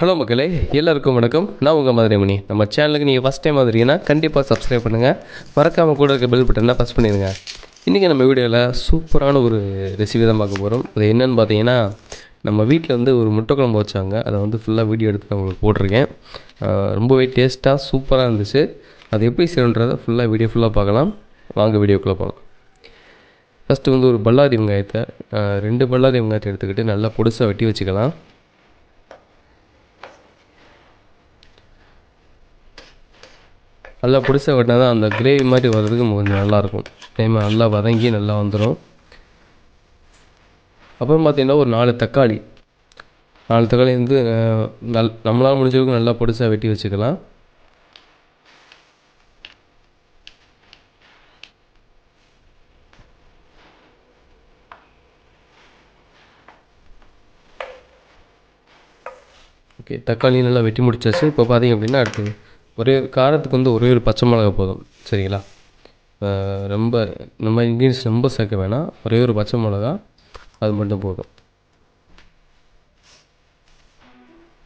Hello மக்களே எல்லாருக்கும் வணக்கம். நான் உங்கள் மதுரை மணி நம்ம சேனலுக்கு நீங்கள் ஃபஸ்ட் டைம் வந்துருக்கீங்கன்னா கண்டிப்பாக சப்ஸ்கிரைப் பண்ணுங்கள் மறக்காமல் கூட இருக்க பெல் பட்டனை ப்ரெஸ் பண்ணிடுங்க இன்றைக்கி நம்ம வீடியோவில் சூப்பரான ஒரு ரெசிபி தான் பார்க்க போகிறோம் அது என்னென்னு பார்த்தீங்கன்னா நம்ம வீட்டில் வந்து ஒரு முட்டை குழம்பு வச்சாங்க. அதை வந்து ஃபுல்லாக வீடியோ எடுத்து நான் உங்களுக்கு போட்டிருக்கேன். ரொம்பவே டேஸ்ட்டாக சூப்பராக இருந்துச்சு. அது எப்படி செய்யணுன்றதை ஃபுல்லாக வீடியோ ஃபுல்லாக பார்க்கலாம். வாங்க வீடியோக்குள்ளே போகலாம் ஃபஸ்ட்டு வந்து ஒரு பல்லாரி வெங்காயத்தை ரெண்டு பல்லாரி வெங்காயத்தை எடுத்துக்கிட்டு நல்லா பொடிசாக வெட்டி வச்சுக்கலாம். நல்லா பிடிச்ச வெட்டினா தான் அந்த கிரேவி மாதிரி வர்றதுக்கு கொஞ்சம் நல்லாயிருக்கும். டைம் நல்லா வதங்கி நல்லா வந்துடும் அப்புறம் பார்த்தீங்கன்னா ஒரு நாலு தக்காளி. நாலு தக்காளி வந்து நல் நம்மளால் முடிஞ்ச நல்லா பொடிசாக வெட்டி வச்சுக்கலாம். ஓகே தக்காளி நல்லா வெட்டி முடிச்சாச்சு. இப்போ பார்த்தீங்க அப்படின்னா அடுத்து ஒரே காரத்துக்கு வந்து ஒரே ஒரு பச்சை மிளகா போதும் சரிங்களா? ரொம்ப நம்ம இன்க்ரீடியன்ஸ் ரொம்ப சேர்க்க வேணாம். ஒரே ஒரு பச்சை மிளகா அது மட்டும் போதும்.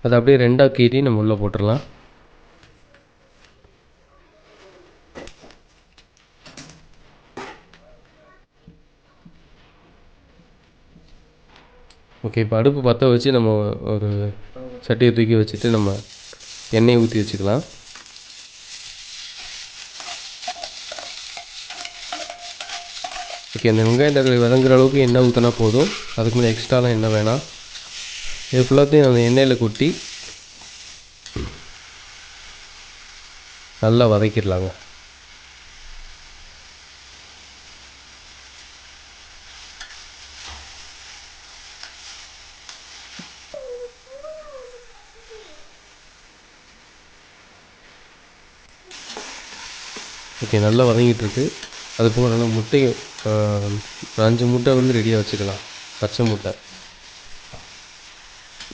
அதை அப்படியே ரெண்டாக கீறி நம்ம உள்ளே போட்டுடலாம். ஓகே இப்போ அடுப்பு பற்ற வச்சு நம்ம ஒரு சட்டியை தூக்கி வச்சுட்டு நம்ம எண்ணெயை ஊற்றி வச்சுக்கலாம். ஓகே அந்த வெங்காயம் தக்காளி வதங்குற அளவுக்கு எண்ணெய் ஊற்றினா போதும். அதுக்கு மேலே எக்ஸ்ட்ராலாம் எண்ணெய் வேணாம். இது ஃபுல்லாத்தையும் அந்த எண்ணெயில் கொட்டி நல்லா வதக்கிடலாங்க. ஓகே நல்லா வதங்கிட்டு இருக்கு. அது போக நல்லா முட்டை ஒரு அஞ்சு முட்டை வந்து ரெடியாக வச்சுக்கலாம். பச்சை முட்டை.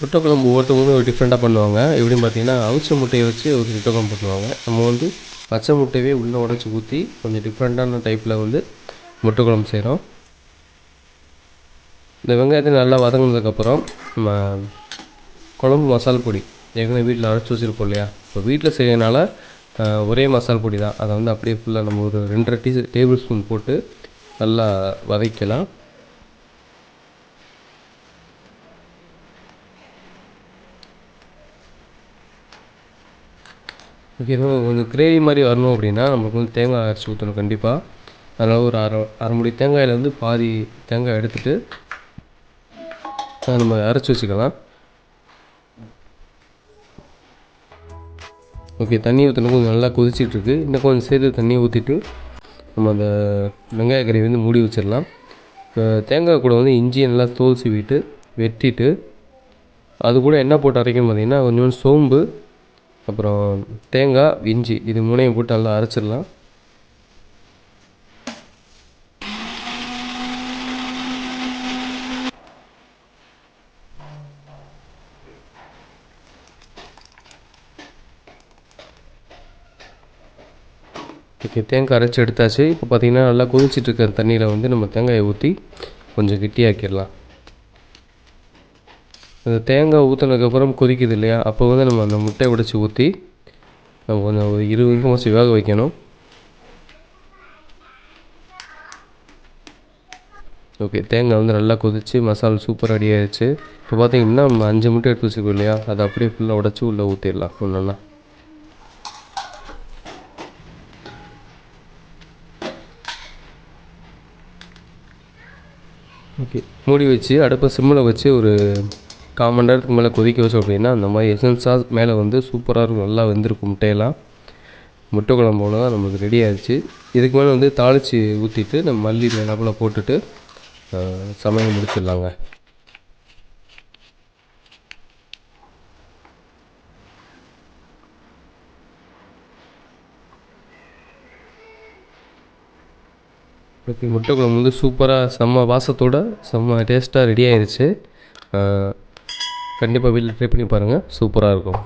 முட்டை குழம்பு ஒவ்வொருத்தவங்களும் ஒரு டிஃப்ரெண்ட்டாக பண்ணுவாங்க. எப்படின்னு பார்த்தீங்கன்னா அவிச்ச முட்டையை வச்சு ஒரு முட்டை குழம்பு பண்ணுவாங்க. நம்ம வந்து பச்சை முட்டையவே உள்ளே உடச்சி ஊற்றி கொஞ்சம் டிஃப்ரெண்ட்டான டைப்பில் வந்து முட்டை குழம்பு செய்கிறோம் இந்த வெங்காயத்தை நல்லா வதங்கினதுக்கப்புறம் நம்ம குழம்பு மசால் பொடி. ஏற்கனவே வீட்டில் அரைச்சி வச்சுருப்போம் இல்லையா? இப்போ வீட்டில் செய்யறதுனால ஒரே மசால் பொடி தான். அதை வந்து அப்படியே ஃபுல்லாக நம்ம ஒரு ரெண்டரை டீ டேபிள் ஸ்பூன் போட்டு நல்லா வதக்கலாம். ஓகே கொஞ்சம் கிரேவி மாதிரி வரணும் அப்படின்னா நமக்கு வந்து தேங்காய் அரைச்சி ஊற்றணும் கண்டிப்பாக அதனால் ஒரு அரை அரை முடி தேங்காயில் வந்து பாதி தேங்காய் எடுத்துகிட்டு அதை நம்ம அரைச்சி வச்சுக்கலாம். ஓகே தண்ணி ஊற்றின கொஞ்சம் நல்லா கொதிச்சிட்ருக்கு. இன்னும் கொஞ்சம் சேர்த்து தண்ணியை ஊற்றிட்டு நம்ம அந்த வெங்காய கறி வந்து மூடி வச்சிடலாம். இப்போ தேங்காய் கூட வந்து இஞ்சியை நல்லா தோல் சீவிட்டு வெட்டிட்டு அது கூட என்ன போட்டு அரைக்கணும்னு பார்த்தீங்கன்னா கொஞ்சோண்டு சோம்பு அப்புறம் தேங்காய் இஞ்சி இது மூணையும் போட்டு நல்லா அரைச்சிடலாம். ஓகே தேங்காய் அரைச்சி எடுத்தாச்சு. இப்போ பார்த்தீங்கன்னா நல்லா கொதிச்சிட்டு இருக்கிற தண்ணியில் வந்து நம்ம தேங்காயை ஊற்றி கொஞ்சம் கெட்டியாக்கிடலாம். அந்த தேங்காய் ஊற்றினதுக்கப்புறம் கொதிக்குது இல்லையா? அப்போ வந்து நம்ம அந்த முட்டையை உடைச்சி ஊற்றி நம்ம கொஞ்சம் ஒரு இருபது நிமிஷம் வேக வைக்கணும். ஓகே தேங்காய் வந்து நல்லா கொதிச்சு மசாலா சூப்பர் ரெடி ஆயிடுச்சு இப்போ பார்த்தீங்கன்னா நம்ம அஞ்சு முட்டை எடுத்து வச்சுருக்கோம் இல்லையா? அதை அப்படியே ஃபுல்லாக உடச்சி உள்ளே ஊற்றிடலாம் ஒன்றா ஓகே. மூடி வச்சு அடுப்பை சிம்மில் வச்சு ஒரு கால் மணி நேரத்துக்கு மேலே கொதிக்க வச்சோம் அப்படின்னா அந்த மாதிரி எசன்ஸாக மேலே வந்து சூப்பராக இருக்கும். நல்லா வெந்திருக்கும் முட்டையெல்லாம் முட்டை குழம்பு தான் நமக்கு ரெடி ஆயிடுச்சு. இதுக்கு மேலே வந்து தாளித்து ஊற்றிட்டு நம்ம மல்லி மேலாப்பில் போட்டுட்டு சமையல் முடிச்சிடலாங்க. ஓகே முட்டை குழம்பு வந்து சூப்பராக செம்ம வாசத்தோட செம்ம டேஸ்ட்டாக ரெடி ஆயிருச்சு. கண்டிப்பாக வீட்டில் ட்ரை பண்ணி பாருங்கள் சூப்பராக இருக்கும்.